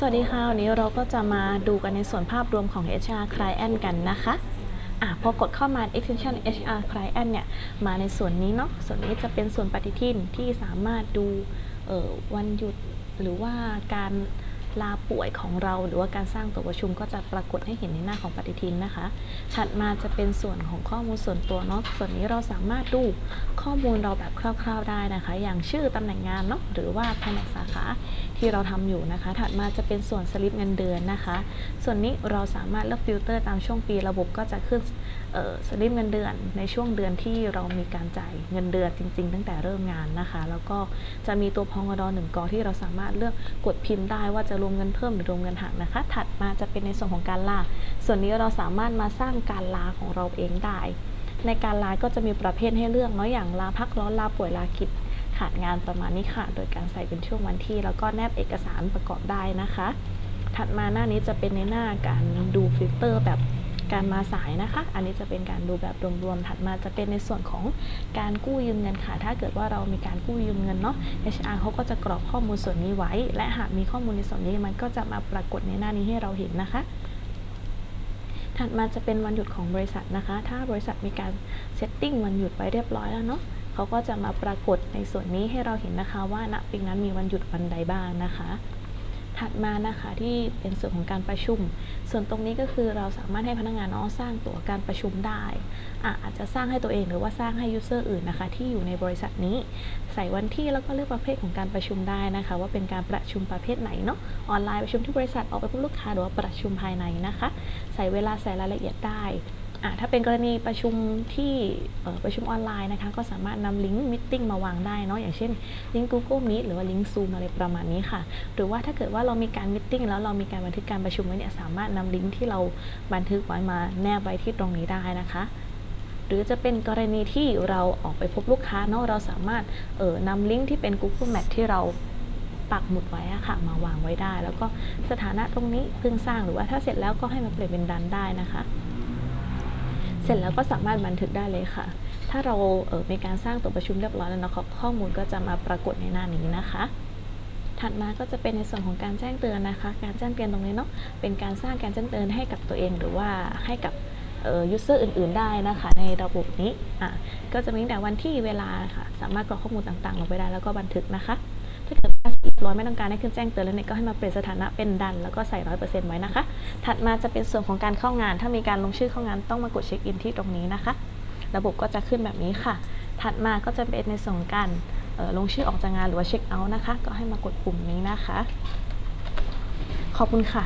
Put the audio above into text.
สวัสดีค่ะ วันนี้เราก็จะมาดูกันในส่วนภาพรวมของ HR Client กันนะคะอะพอกดเข้ามา extension HR Client เนี่ย มาในส่วนนี้เนาะ ส่วนนี้จะเป็นส่วนปฏิทินที่สามารถดูวันหยุดหรือว่าการลาป่วยของเรา หรือว่าการสร้างตัวประชุมก็จะปรากฏให้เห็นในหน้าของปฏิทินนะคะ ถัดมาจะเป็นส่วนของข้อมูลส่วนตัวเนาะ ส่วนนี้เราสามารถดูข้อมูลเราแบบคร่าว ๆได้นะคะ อย่างชื่อตำแหน่งงานเนาะ หรือว่าแผนกสาขา ที่เราทำอยู่นะคะ ถัดมาจะเป็นส่วนสลิปเงินเดือนนะคะ ส่วนนี้เราสามารถเลือกฟิลเตอร์ตามช่วงปีระบบก็จะขึ้นสลิปเงินเดือน ในช่วงเดือนที่เรามีการจ่ายเงินเดือนจริง ๆ ตั้งแต่เริ่มงานนะคะ แล้วก็จะมีตัวพองดอหนึ่งกอที่เราสามารถเลือกกดพิมพ์ได้ว่าจะรวมเงินเพิ่มหรือรวมเงินหักนะคะ ถัดมาจะเป็นในส่วนของการลา ส่วนนี้เราสามารถมาสร้างการลาของเราเองได้ ในการลาก็จะมีประเภทให้เลือกเนาะอย่างลาพักร้อนลาป่วยลากิจ ดงานประมาณนี้ค่ะ โดยการใส่เป็นช่วงวันที่ แล้วก็แนบเอกสารประกอบได้นะคะ ถัดมาหน้านี้จะเป็นในหน้าการดูฟิลเตอร์แบบการมาสายนะคะ อันนี้จะเป็นการดูแบบรวมๆ ถัดมาจะเป็นในส่วนของการกู้ยืมเงินค่ะ ถ้าเกิดว่าเรามีการกู้ยืมเงินเนาะ HR เขาก็จะกรอกข้อมูลส่วนนี้ไว้ และหากมีข้อมูลในส่วนนี้มันก็จะมาปรากฏในหน้านี้ให้เราเห็นนะคะ ถัดมาจะเป็นวันหยุดของบริษัทนะคะ ถ้าบริษัทมีการเซตติ้งวันหยุดไว้เรียบร้อยแล้วเนาะ เขาก็จะมาปรากฏในส่วนนี้ให้เราเห็นนะคะว่าณปีนั้นมีวันหยุดวันใดบ้างนะคะถัดมานะคะที่เป็นส่วนของการประชุม ส่วนตรงนี้ก็คือเราสามารถให้พนักงานเนาะสร้างตั๋วการประชุมได้อะอาจจะสร้างให้ตัวเองหรือว่าสร้างให้ยูเซอร์อื่นนะคะที่อยู่ในบริษัทนี้ ใส่วันที่แล้วก็เลือกประเภทของการประชุมได้นะคะ ว่าเป็นการประชุมประเภทไหนเนาะออนไลน์ประชุมที่บริษัทออกไปพบลูกค้าหรือว่าประชุมภายในนะคะ ใส่เวลาใส่รายละเอียดได้ ถ้าเป็นกรณีประชุมที่ประชุมออนไลน์นะคะ ก็สามารถนำลิงก์มิ팅มาวางได้เนาะอย่างเช่นลิงก์ Google Meet หรือว่าลิงก์ Zoom อะไรประมาณนี้ค่ะ หรือว่าถ้าเกิดว่าเรามีการมิ팅แล้วเรามีการบันทึกการประชุมไว้เนี่ยสามารถนำลิงก์ที่เราบันทึกไว้มาแนบไว้ที่ตรงนี้ได้นะคะหรือจะเป็นกรณีที่เราออกไปพบลูกค้าเนาะเราสามารถเอ่อนำลิงก์ที่เป็น Google Map ที่เราปักหมุดไว้อะค่ะ มาวางไว้ได้ แล้วก็สถานะตรงนี้เพิ่งสร้างหรือว่าถ้าเสร็จแล้วก็ให้มาเปลี่ยนเป็นดันได้นะคะ สร็จแล้วก็สามารถบันทึกได้เลยค่ะ ถ้าเราเอ่อมีการสร้างตัวประชุมเรียบร้อยแล้วนะคะข้อมูลก็จะมาปรากฏในหน้านี้นะคะ ถัดมาก็จะเป็นในส่วนของการแจ้งเตือนนะคะ การแจ้งเตือนตรงนี้เนาะเป็นการสร้างการแจ้งเตือนให้กับตัวเอง หรือว่าให้กับยูเซอร์อื่น ๆ ได้นะคะในระบบนี้อะก็จะมีแต่วันที่เวลาค่ะ สามารถกรอกข้อมูลต่างๆ ลงไปได้แล้วก็บันทึกนะคะ อีกร้อยไม่ต้องการให้ขึ้นแจ้งเตือนแล้วเนี่ยก็ให้มาเปลี่ยนสถานะเป็นดัน แล้วก็ใส่ร้อยเปอร์เซ็นต์ไว้นะคะ ถัดมาจะเป็นส่วนของการเข้างาน ถ้ามีการลงชื่อเข้างานต้องมากดเช็คอินที่ตรงนี้นะคะ ระบบก็จะขึ้นแบบนี้ค่ะ ถัดมาก็จะเป็นในส่วนการลงชื่อออกจากงานหรือว่าเช็คเอาท์นะคะ ก็ให้มากดปุ่มนี้นะคะ ขอบคุณค่ะ